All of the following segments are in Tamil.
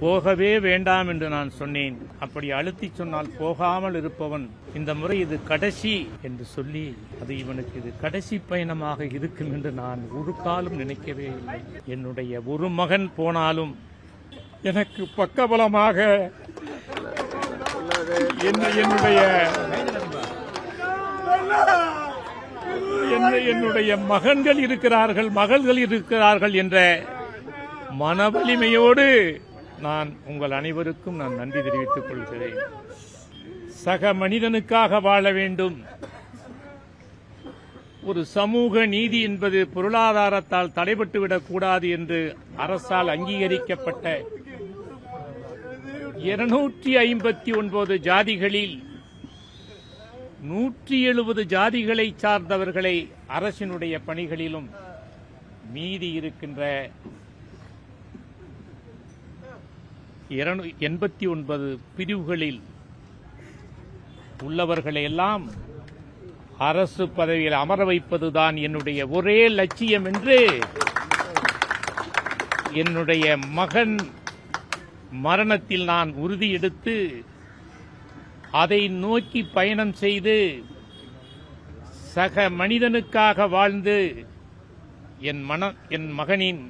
போகவே வேண்டாம் என்று நான் சொன்னேன். அப்படி அழுத்தி சொன்னால் போகாமல் இருப்பவன். இந்த முறை இது கடைசி என்று சொல்லி அது இவனுக்கு இது கடைசி பயணமாக இருக்கும் என்று நான் ஒரு காலம் நினைக்கவே இல்லை. என்னுடைய ஒரு மகன் போனாலும் எனக்கு பக்கபலமாக என்னுடைய என்னுடைய மகன்கள் இருக்கிறார்கள் மகள்கள் இருக்கிறார்கள் என்ற மன வலிமையோடு நான் உங்கள் அனைவருக்கும் நான் நன்றி தெரிவித்துக் கொள்கிறேன். சக மனிதனுக்காக வாழ வேண்டும். ஒரு சமூக நீதி என்பது பொருளாதாரத்தால் தடைபட்டுவிடக் கூடாது என்று அரசால் அங்கீகரிக்கப்பட்ட இருநூற்றி ஐம்பத்தி ஒன்பது ஜாதிகளில் நூற்றி எழுபது ஜாதிகளை சார்ந்தவர்களை அரசினுடைய பணிகளிலும் மீதி இருக்கின்ற எண்பத்தி ஒன்பது பிரிவுகளில் உள்ளவர்களை எல்லாம் அரசு பதவியில் அமர வைப்பதுதான் என்னுடைய ஒரே லட்சியம் என்று என்னுடைய மகன் மரணத்தில் நான் உறுதி எடுத்து அதை நோக்கி பயணம் செய்து சக மனிதனுக்காக வாழ்ந்து என் மன என் மகனின்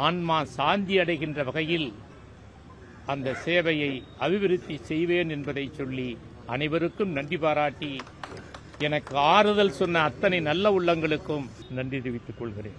ஆன்மா சாந்தி அடைகின்ற வகையில் அந்த சேவையை அபிவிருத்தி செய்வேன் என்பதை சொல்லி அனைவருக்கும் நன்றி பாராட்டி எனக்கு ஆறுதல் சொன்ன அத்தனை நல்ல உள்ளங்களுக்கும் நன்றி தெரிவித்துக் கொள்கிறேன்.